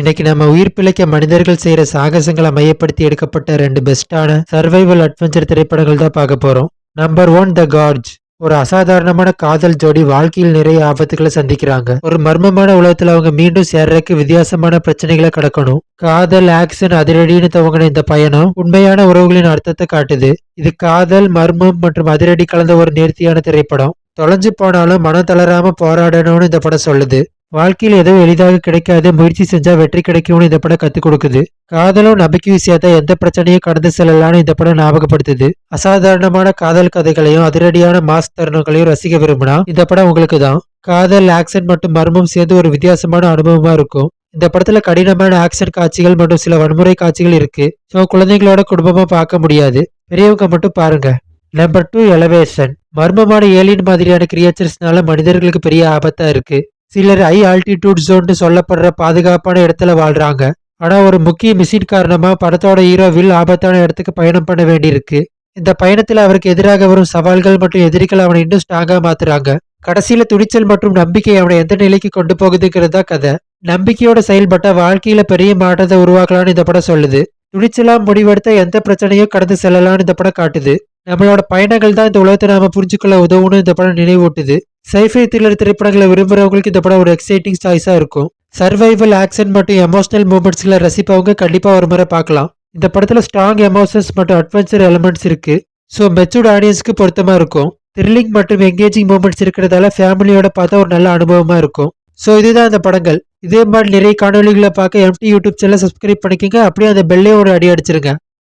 இன்னைக்கு நம்ம உயிர் பிழைக்க மனிதர்கள் செய்யற சாகசங்களை மையப்படுத்தி எடுக்கப்பட்ட ரெண்டு பெஸ்டான சர்வைவல் அட்வென்ச்சர் திரைப்படங்கள் தான் பார்க்க போறோம். நம்பர் ஒன் த கார்ஜ் ஒரு அசாதாரணமான காதல் ஜோடி வாழ்க்கையில் நிறைய ஆபத்துகளை சந்திக்கிறாங்க. ஒரு மர்மமான உலகத்துல அவங்க மீண்டும் சேர்றதுக்கு வித்தியாசமான பிரச்சனைகளை கடக்கணும். காதல் ஆக்ஷன் அதிரடின்னு துவங்கின இந்த பயணம் உண்மையான உறவுகளின் அர்த்தத்தை காட்டுது. இது காதல் மர்மம் மற்றும் அதிரடி கலந்த ஒரு நேர்த்தியான திரைப்படம். தொலைஞ்சு போனாலும் மனம் தளராம போராடணும்னு இந்த படம் சொல்லுது. வாழ்க்கையில் எதுவும் எளிதாக கிடைக்காது. முயற்சி செஞ்சா வெற்றி கிடைக்கும்னு இந்த படம் கத்துக் கொடுக்குது. காதலும் நம்பிக்கையும் விஷயத்த எந்த பிரச்சனையும் கடந்து செல்லலாம்னு இந்த படம் ஞாபகப்படுத்துது. அசாதாரணமான காதல் கதைகளையும் அதிரடியான மாஸ் தருணங்களையும் ரசிக்க விரும்பினா இந்த படம் உங்களுக்கு தான். காதல் ஆக்ஷன் மற்றும் மர்மம் சேர்ந்து ஒரு வித்தியாசமான அனுபவமா இருக்கும். இந்த படத்துல கடினமான ஆக்ஷன் காட்சிகள் மற்றும் சில வன்முறை காட்சிகள் இருக்கு. ஸோ குழந்தைங்களோட குடும்பமா பார்க்க முடியாது. பெரியவங்க மட்டும் பாருங்க. நம்பர் டூ எலவேஷன் மர்மமான ஏலியன் மாதிரியான கிரியேச்சர்ஸ்னால மனிதர்களுக்கு பெரிய ஆபத்தா இருக்கு. சிலர் ஹை ஆல்டிடியூட் ஜோன் சொல்லப்படுற பாதுகாப்பான இடத்துல வாழ்றாங்க. ஆனா ஒரு முக்கிய மிஷின் காரணமா படத்தோட ஹீரோ வில் ஆபத்தான இடத்துக்கு பயணம் பண்ண வேண்டியிருக்கு. இந்த பயணத்தில் அவருக்கு எதிராக வரும் சவால்கள் மற்றும் எதிரிகள் அவனை இன்னும் ஸ்ட்ராங்கா மாத்துறாங்க. கடைசியில துணிச்சல் மற்றும் நம்பிக்கை அவனை எந்த நிலைக்கு கொண்டு போகுதுங்கிறது தான் கதை. நம்பிக்கையோட செயல்பட்ட வாழ்க்கையில பெரிய மாற்றத்தை உருவாக்கலாம்னு இந்த படம் சொல்லுது. துணிச்சலா முடிவெடுத்த எந்த பிரச்சனையும் கடந்து செல்லலாம்னு இந்த படம் காட்டுது. நம்மளோட பயணங்கள் தான் இந்த உலகத்தை நாம புரிஞ்சுக்கொள்ள உதவும்னு இந்த படம் நினைவூட்டுது. சைஃபை த்ரில்லர் திரைப்படங்களை விரும்புகிறவங்களுக்கு இந்த படம் ஒரு எக்ஸைட்டிங் சாய்ஸாக இருக்கும். சர்வைவல் ஆக்ஷன் மற்றும் எமோஷனல் மூமெண்ட்ஸ்களை ரசிப்பவங்க கண்டிப்பாக ஒரு முறை பார்க்கலாம். இந்த படத்தில் ஸ்ட்ராங் எமோஷன்ஸ் மற்றும் அட்வென்ச்சர் எலமெண்ட்ஸ் இருக்கு. ஸோ மெச்சூர்ட் ஆடியன்ஸ்க்கு பொருத்தமாக இருக்கும். த்ரில்லிங் மற்றும் எங்கேஜிங் மூமெண்ட்ஸ் இருக்கிறதால ஃபேமிலியோட பார்த்தா ஒரு நல்ல அனுபவமாக இருக்கும். ஸோ இதுதான் அந்த படங்கள். இதே மாதிரி நிறைய காணொலிகளை பார்க்க எம்டி யூடியூப் சேனல் சப்ஸ்கிரைப் பண்ணிக்கோங்க. அப்படியே அந்த பெல்லையும் ஒரு அடி அடிச்சிருங்க.